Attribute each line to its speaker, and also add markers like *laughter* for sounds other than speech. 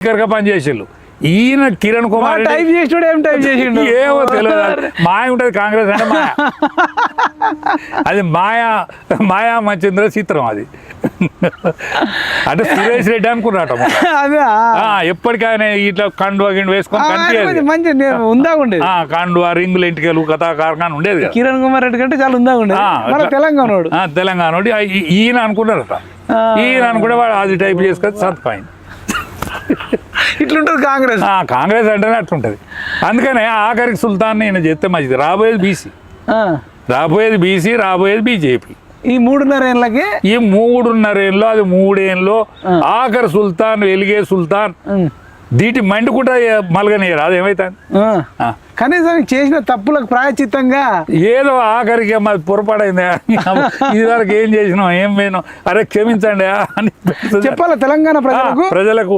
Speaker 1: స్పీకర్గా పనిచేసిళ్ళు. ఈయన కిరణ్ కుమార్
Speaker 2: టైప్ చేసినాడు ఏం టైప్ చేసిండు?
Speaker 1: ఏమో తెలియదు మాయ ఉంటుంది కాంగ్రెస్ అంటే మాయ. అది మాయా మాయా మచ్చింద్ర చిత్రం అది. అంటే సురేష్ రెడ్డి అనుకున్నాట ఎప్పటికైనా ఇట్లా కండువా గిండు వేసుకొని కనిపించేది
Speaker 2: మంచి ఉందా ఉండేది.
Speaker 1: ఆ, కండువా రింగులు ఇంటికెళ్ళు కథా ఉండేది
Speaker 2: కిరణ్ కుమార్ రెడ్డి కంటే చాలా ఉందా ఉండేది. తెలంగాణ
Speaker 1: తెలంగాణ ఈయన అనుకున్నారట. ఈయన అనుకుంటే వాడు అది టైప్ చేసుకొని సత్పాయింది
Speaker 2: ఇట్లుంటది కాంగ్రెస్.
Speaker 1: ఆ, కాంగ్రెస్ అంటేనే అట్లుంటది. అందుకనే ఆఖరికి సుల్తాన్ ఈయన చెప్తే మంచిది. రాబోయేది బీసీ. రాబోయేది బీసీ రాబోయేది బీజేపీ.
Speaker 2: ఈ మూడున్నర ఏళ్ళకి?
Speaker 1: ఈ మూడున్నరేళ్ళలో అది మూడేళ్ళలో ఆఖరి సుల్తాన్ వెలిగే సుల్తాన్ దీటి మండుకుంటా మలగనియరు అది ఏమైతుంది.
Speaker 2: కనీసం చేసిన తప్పులకు ప్రాయచిత్తంగా
Speaker 1: ఏదో ఆఖరికి మాది పొరపాడైంది *laughs* ఇది వరకు ఏం చేసినాం ఏం పోయినాం? అరే క్షమించండి అని
Speaker 2: చెప్పాలా తెలంగాణ ప్రజలకు?
Speaker 1: ప్రజలకు